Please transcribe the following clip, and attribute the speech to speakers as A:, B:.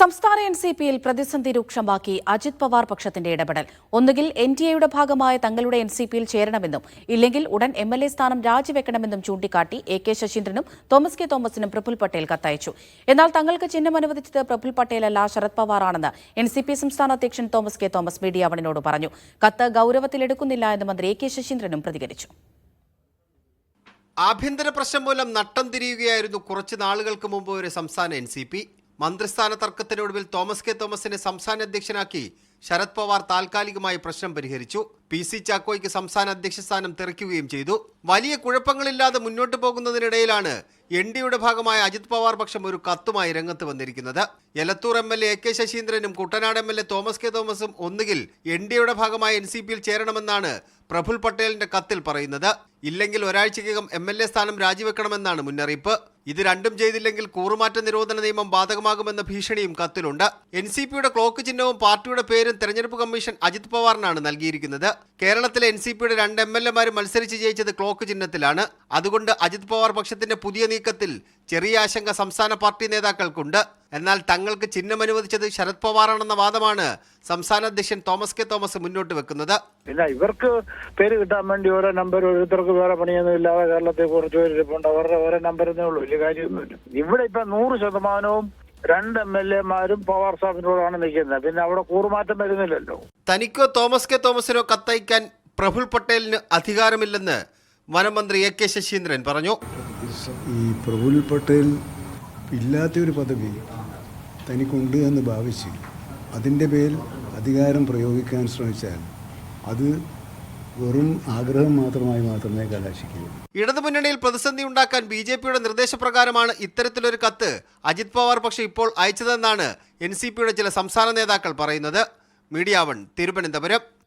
A: സംസ്ഥാന N C പിയിൽ പ്രതിസന്ധി രൂക്ഷമാക്കി അജിത് പവാർ പക്ഷത്തിന്റെ ഇടപെടൽ. ഒന്നുകിൽ എൻ ഡി എയുടെ ഭാഗമായ തങ്ങളുടെ എൻ സി പിയിൽ ചേരണമെന്നും ഇല്ലെങ്കിൽ ഉടൻ എം എൽ എ സ്ഥാനം രാജിവെക്കണമെന്നും ചൂണ്ടിക്കാട്ടി എ കെ ശശീന്ദ്രനും തോമസ് കെ തോമസിനും പ്രഫുൽ പട്ടേൽ കത്തയച്ചു. എന്നാൽ തങ്ങൾക്ക് ചിഹ്നം അനുവദിച്ചത് പ്രഫുൽ പട്ടേലല്ല ശരത് പവാറാണെന്ന് എൻ സി പി സംസ്ഥാന അധ്യക്ഷൻ തോമസ് കെ തോമസ് മീഡിയ വണിനോട് പറഞ്ഞു. കത്ത് ഗൌരവത്തിലെടുക്കുന്നില്ല എന്ന് മന്ത്രി എ കെ ശശീന്ദ്രനും പ്രതികരിച്ചു.
B: ആഭ്യന്തര പ്രശ്നം മൂലം നട്ടം തിരിയുകയായിരുന്നു കുറച്ച് നാളുകൾക്ക് മുമ്പ് ഒരു സംസ്ഥാന എൻ സി പി. മന്ത്രിസ്ഥാന തർക്കത്തിനൊടുവിൽ തോമസ് കെ തോമസിനെ സംസ്ഥാന അധ്യക്ഷനാക്കി ശരത് പവാർ താൽക്കാലികമായി പ്രശ്നം പരിഹരിച്ചു. പി സി ചാക്കോയ്ക്ക് സംസ്ഥാന അധ്യക്ഷ സ്ഥാനം തെറിക്കുകയും ചെയ്തു. വലിയ കുഴപ്പങ്ങളില്ലാതെ മുന്നോട്ട് പോകുന്നതിനിടയിലാണ് എൻ ഡിയുടെ ഭാഗമായ അജിത് പവാർ പക്ഷം ഒരു കത്തുമായി രംഗത്ത് വന്നിരിക്കുന്നത്. Elathur M L A K ശശീന്ദ്രനും Kuttanad M L A Thomas K തോമസും ഒന്നുകിൽ എൻ ഡിയുടെ ഭാഗമായ എൻ സി പിയിൽ ചേരണമെന്നാണ് പ്രഫുൽ പട്ടേലിന്റെ കത്തിൽ പറയുന്നത്. ഇല്ലെങ്കിൽ ഒരാഴ്ചയ്ക്കകം എം എൽ എ സ്ഥാനം രാജിവെക്കണമെന്നാണ് മുന്നറിയിപ്പ്. ഇത് രണ്ടും ചെയ്തില്ലെങ്കിൽ കൂറുമാറ്റ നിരോധന നിയമം ബാധകമാകുമെന്ന ഭീഷണിയും കത്തിലുണ്ട്. എൻ സി പിയുടെ ക്ലോക്ക് ചിഹ്നവും പാർട്ടിയുടെ പേരും തെരഞ്ഞെടുപ്പ് കമ്മീഷൻ അജിത് പവാറിനാണ് നൽകിയിരിക്കുന്നത്. കേരളത്തിലെ എൻ സി പിയുടെ രണ്ട് എം എൽ എമാരും മത്സരിച്ച് ജയിച്ചത് ക്ലോക്ക് ചിഹ്നത്തിലാണ്. അതുകൊണ്ട് അജിത് പവാർ പക്ഷത്തിന്റെ പുതിയ നീക്കത്തിൽ ചെറിയ ആശങ്ക സംസ്ഥാന പാർട്ടി നേതാക്കൾക്കുണ്ട്. എന്നാൽ തങ്ങൾക്ക് ചിഹ്നം അനുവദിച്ചത് ശരത് പവാറാണെന്ന വാദമാണ് സംസ്ഥാന അധ്യക്ഷൻ തോമസ് കെ തോമസ് മുന്നോട്ട് വെക്കുന്നത്.
C: ഇല്ല ഇവർക്ക് പേര് കിട്ടാൻ വേണ്ടി ഓരോ നമ്പർ ഓരോരുത്തർക്ക് വേറെ പണിയൊന്നും ഇല്ലാതെ കേരളത്തിൽ കുറച്ച് പേര് ഇരിപ്പുണ്ട്. അവരുടെ ഓരോ നമ്പരെന്നേ ഉള്ളൂ വലിയ കാര്യമൊന്നുമില്ല ഇവിടെ ഇപ്പൊ നൂറ് ശതമാനവും രണ്ട് എം എൽ എമാരും പവാർ സാഹിബിനോടാണ് നിൽക്കുന്നത്. പിന്നെ അവിടെ കൂറുമാറ്റം വരുന്നില്ലല്ലോ.
B: തനിക്കോ തോമസ് കെ തോമസിനോ കത്തയക്കാൻ പ്രഫുൽ പട്ടേലിന് അധികാരമില്ലെന്ന് വനമന്ത്രി എ കെ ശശീന്ദ്രൻ പറഞ്ഞു.
D: ഈ പ്രഫുൽ പട്ടേൽ ഇല്ലാത്തൊരു പദവി തനിക്കുണ്ട് എന്ന് ഭാവിച്ച് അതിന്റെ പേരിൽ അധികാരം പ്രയോഗിക്കാൻ ശ്രമിച്ചാൽ അത് വെറും ആഗ്രഹം മാത്രമായി മാത്രമേ കലാശിക്കൂ
B: ഇടതുമുന്നണിയിൽ പ്രതിസന്ധി ഉണ്ടാക്കാൻ ബി ജെ പിയുടെ നിർദ്ദേശപ്രകാരമാണ് ഇത്തരത്തിലൊരു കത്ത് അജിത് പവാർ പക്ഷേ ഇപ്പോൾ അയച്ചതെന്നാണ് എൻ സി പിയുടെ ചില സംസ്ഥാന നേതാക്കൾ പറയുന്നത്. Media one Thiruvananthapuram.